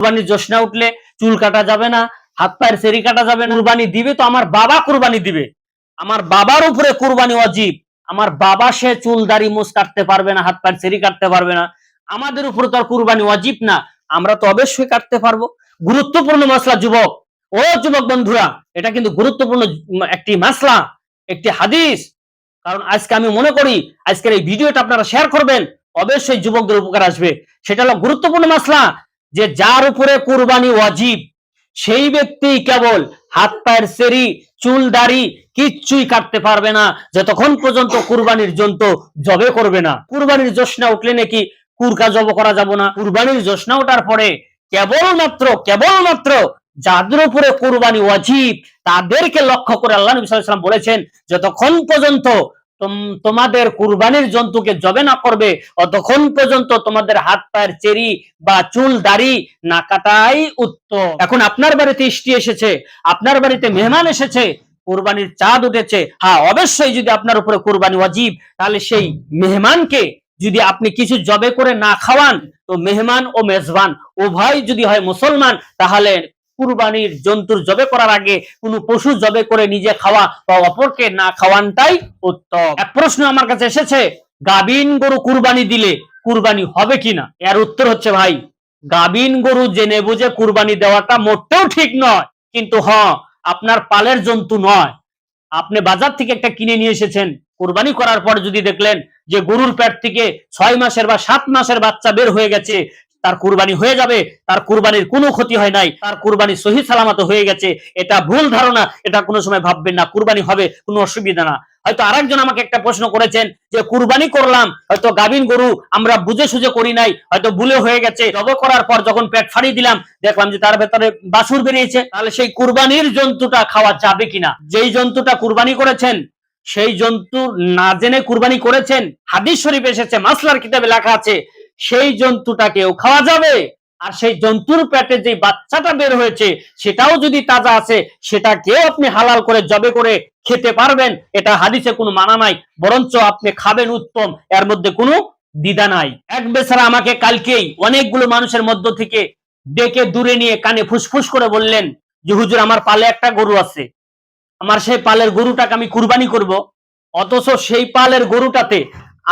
কুরবানির জোশনা উঠলে চুল কাটা যাবে না, হাত পায়ের সেরি কাটা যাবে না। কুরবানি দিবে তো আমার বাবা কুরবানি দিবে। আমার বাবার উপরে কুরবানি অজীব। আমার বাবা সে চুল, দাড়ি, মুছ কাটতে পারবে না, হাত পায়ের সেরি কাটতে পারবে না। আমাদের উপরে তো আর কুরবানি অজীব না। আমরা তো অবশ্যই কাটতে পারব। গুরুত্বপূর্ণ মশলা যুবক। ও যুবক বন্ধুরা, এটা কিন্তু গুরুত্বপূর্ণ একটি মাসলা, একটি হাদিস। কারণ আজকে আমি মনে করি, আজকের এই ভিডিওটা আপনারা শেয়ার করবেন, অবশ্যই যুবকদের উপকার আসবে। সেটা হলো গুরুত্বপূর্ণ মাসলা। যে যার উপরে কুরবানি ওয়াজিব, সেই ব্যক্তি কেবল হাত পায়ের সেরি, চুল দাড়ি কিচ্ছুই কাটতে পারবে না, যতক্ষণ পর্যন্ত কুরবানির জন্তু জবে করবে না। কুরবানির জোশনা উঠলে নাকি কুরকা জব করা যাব না। কুরবানির জোশনা ওঠার পরে কেবলমাত্র কেবলমাত্র যাদের উপরে কুরবানি ওয়াজিব, তাদেরকে লক্ষ্য করে আল্লাহ নবী ওয়াসাল্লাম বলেছেন, যতক্ষণ পর্যন্ত তোমাদের কুরবানির জন্তুকে জবে না করবে, অতক্ষণ পর্যন্ত তোমাদের হাত পায়ের চেরি বা চুল, দাড়ি না কাটাই উত্তম। এখন আপনার বাড়িতে ইষ্টি এসেছে, আপনার বাড়িতে মেহমান এসেছে, কুরবানির চাঁদ উঠেছে। হ্যাঁ অবশ্যই যদি আপনার উপরে কুরবানি ওয়াজিব, তাহলে সেই মেহমানকে যদি আপনি কিছু জবে করে না খাওয়ান, তো মেহমান ও মেজবান, উভয় যদি হয় মুসলমান, তাহলে কুরবানির জন্তুর জবে করার আগে কোনো পশু জবে করে নিজে খাওয়া বা অপরকে না খাওয়ানটাই উত্তম। এক প্রশ্ন আমার কাছে এসেছে গাবিন গরু কুরবানি দিলে কুরবানি হবে কিনা? এর উত্তর হচ্ছে ভাই গাবিন গরু জেনে বুঝে কুরবানি দেওয়াটা মোটেও ঠিক নয়। কিন্তু হ্যাঁ আপনার পালের জন্তু নয়। আপনি বাজার থেকে একটা কিনে নিয়ে এসেছেন, কুরবানি করার পর যদি দেখলেন যে গরুর পেট থেকে ছয় মাসের বা সাত মাসের বাচ্চা বের হয়ে গেছে তার কুরবানি হয়ে যাবে, তার কুরবানির কোনো ক্ষতি হয় নাই, তার কুরবানি সহি সালামত হয়ে গেছে, এটা ভুল ধারণা, এটা কোনো সময় ভাববেন না, কুরবানি হবে, কোনো অসুবিধা না। হয়তো আরেকজন আমাকে একটা প্রশ্ন করেছেন যে, কুরবানি করলাম, হয়তো গাবিন গরু আমরা বুঝে সুঝে করি নাই, হয়তো ভুলে হয়ে গেছে। জব করার পর যখন পেট ফাড়িয়ে দিলাম, দেখলাম যে তার ভেতরে বাছুর বেরিয়েছে। তাহলে সেই কুরবানির জন্তুটা খাওয়া যাবে কিনা? যেই জন্তুটা কুরবানি করেছেন, সেই জন্তু না জেনে কুরবানি করেছেন, হাদিস শরীফ এসেছে, মাসলার কিতাবে লেখা আছে সেই জন্তুটাকেও খাওয়া যাবে। আর সেই জন্তুর পেটে যে বাচ্চাটা বের হয়েছে, সেটাও যদি তাজা আছে, সেটাকেও আপনি হালাল করে জবে করে খেতে পারবেন। এটা হাদিসে কোনো মানা নাই, বরঞ্চ আপনি খাবেন উত্তম। এর মধ্যে কোনো দ্বিধা নাই। এক বেচারা আমাকে কালকেই অনেকগুলো মানুষের মধ্য থেকে ডেকে দূরে নিয়ে কানে ফুসফুস করে বললেন, যে হুজুর, আমার পালে একটা গরু আছে। আমার সেই পালের গরুটাকে আমি কুরবানি করব। অথচ সেই পালের গরুটাতে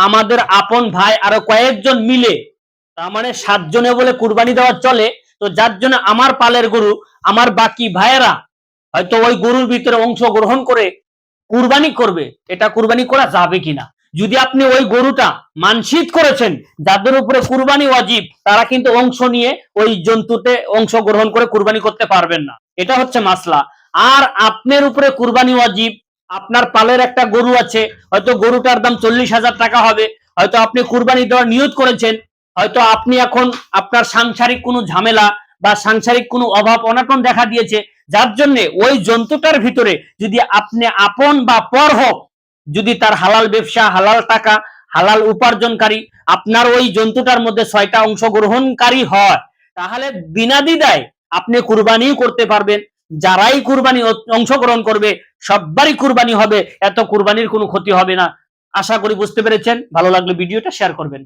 আমাদের আপন ভাই আরও কয়েকজন মিলে, তার মানে সাতজনে বলে কুরবানি দেওয়া চলে, তো যার জন্য আমার পালের গরু, আমার বাকি ভাইয়েরা হয়তো ওই গরুর ভিতরে অংশ গ্রহণ করে কুরবানি করবে, এটা কুরবানি করা যাবে কিনা? যদি আপনি ওই গরুটা মানসিক করেছেন, যাদের উপরে কুরবানি ওয়াজিব, তারা কিন্তু অংশ নিয়ে ওই জন্তুতে অংশ গ্রহণ করে কুরবানি করতে পারবেন না। এটা হচ্ছে মাসলা। আর আপনার উপরে কুরবানি ওয়াজিব আপনার পালের একটা গরু আছে, হয়তো গরুটার দাম চল্লিশ হাজার টাকা হবে, হয়তো আপনি কুরবানি দেওয়ার নিয়োগ করেছেন, হয়তো আপনি এখন আপনার সাংসারিক কোনো ঝামেলা বা সাংসারিক কোনো অভাব অনাটন দেখা দিয়েছে, যার জন্য ওই জন্তুটার ভিতরে যদি আপনি আপন বা পর হোক, যদি তার হালাল ব্যবসা, হালাল টাকা, হালাল উপার্জনকারী, আপনার ওই জন্তুটার মধ্যে ছয়টা অংশগ্রহণকারী হয়, তাহলে বিনা দ্বিধায় আপনি কুরবানিও করতে পারবেন। যারাই কুরবানি অংশগ্রহণ করবে সবারই কুরবানি হবে, এত কুরবানির কোনো ক্ষতি হবে না। আশা করি বুঝতে পেরেছেন। ভালো লাগলে ভিডিওটা শেয়ার করবেন।